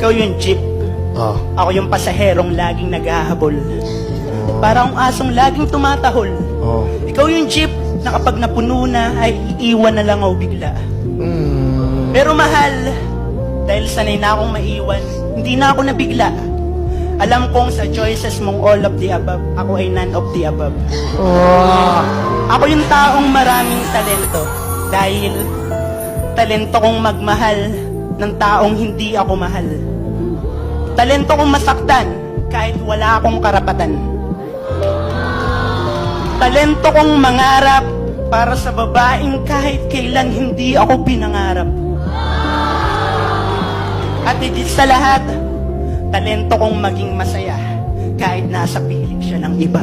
Ikaw yung jeep. Oh. Ako yung pasaherong laging naghahabol. Parang asong laging tumatahol. Oh. Ikaw yung jeep na kapag napuno na ay iiwan na lang ako bigla. Mm. Pero mahal, dahil sanay na akong maiwan, hindi na ako nabigla. Alam kong sa choices mong all of the above, ako ay none of the above. Oh. Ako yung taong maraming talento dahil talento kong magmahal ng taong hindi ako mahal. Talento kong masaktan kahit wala akong karapatan. Talento kong mangarap para sa babaeng kahit kailan hindi ako pinangarap. At higit sa lahat, talento kong maging masaya kahit nasa piling siya ng iba.